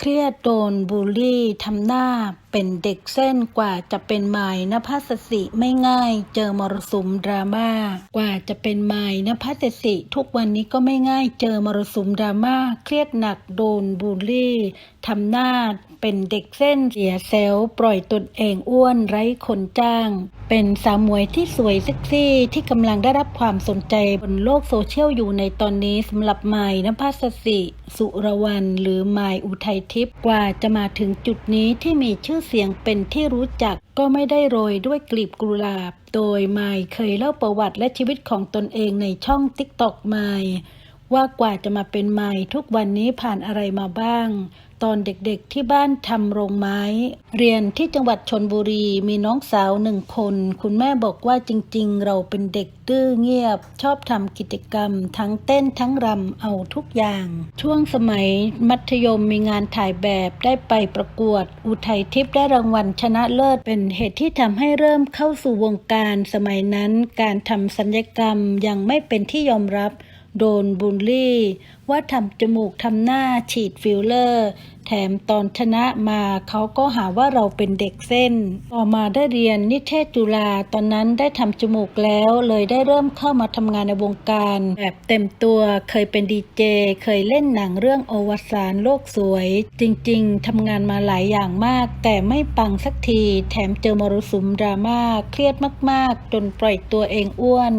เครียดโดนบูลลี่ทำหน้า เป็นเด็กเส้นกว่าจะเป็นไม้นภัสสิไม่ง่าย เจอมรสุมดราม่ากว่าจะเป็นไม้นภัสสิ ทุกวันนี้ก็ไม่ง่าย เจอมรสุมดราม่าเครียดหนักโดนบูลลี่ทำหน้าเป็นเด็กเส้นเสียเซลปล่อยตนเองอ้วนไร้คนจ้าง เป็นสาวมวยที่สวยเซ็กซี่ที่กำลังได้รับความสนใจบนโลกโซเชียลอยู่ในตอนนี้สำหรับไม้นภัสสิ สุรวรรณหรือไม้อุทัยทิพย์กว่าจะมาถึงจุดนี้ที่มีชื่อเสียงเป็นที่รู้จักก็ไม่ได้โรยด้วยกลีบกุหลาบ โดยไมเคยเล่าประวัติและชีวิตของตนเองในช่องติ๊กต็อกไมว่ากว่าจะมาเป็นไมทุกวันนี้ผ่านอะไรมาบ้าง ตอนเด็กๆที่บ้านทำโรงไม้ เรียนที่จังหวัดชนบุรีมีน้องสาวหนึ่งคน คุณแม่บอกว่าจริงๆ เราเป็นเด็กดื้อเงียบ ชอบทำกิจกรรม ทั้งเต้นทั้งรำเอาทุกอย่าง ช่วงสมัยมัธยมมีงานถ่ายแบบได้ไปประกวด อุทัยทิพย์ได้รางวัลชนะเลิศเป็นเหตุที่ทำให้เริ่มเข้าสู่วงการสมัยนั้น การทำสัญญกรรมยังไม่เป็นที่ยอมรับ โดนบูลลี่ ว่าทำจมูกทำหน้าฉีดฟิลเลอร์ แถมตอนชนะมาเขาก็หาว่าเราเป็นเด็กเส้น ต่อมาได้เรียนนิเทศจุฬาตอนนั้นได้ทำจมูกแล้วเลยได้เริ่มเข้ามาทำงานในวงการ แบบเต็มตัวเคยเป็นดีเจ เคยเล่นหนังเรื่องโอวสานโลกสวย จริงๆทำงานมาหลายอย่างมาก แต่ไม่ปังสักที แถมเจอมรสุมดราม่าเครียดมากๆ จนปล่อยตัวเองอ้วน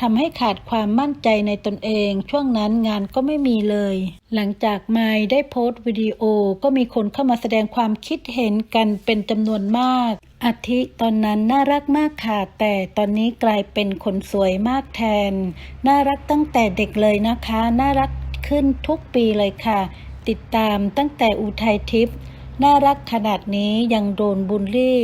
ทำให้ขาดความมั่นใจในตนเอง ช่วงนั้นงานก็ไม่มีเลย หลังจากไมายได้โพสต์วิดีโอก็มีคนเข้ามาแสดงความคิดเห็นกันเป็นจำนวนมากอาทิตอนนั้นน่ารักมากค่ะ แต่ตอนนี้กลายเป็นคนสวยมากแทน น่ารักตั้งแต่เด็กเลยนะคะ น่ารักขึ้นทุกปีเลยค่ะ ติดตามตั้งแต่อุทัยทิพย์น่ารักขนาดนี้ยังโดนบูลลี่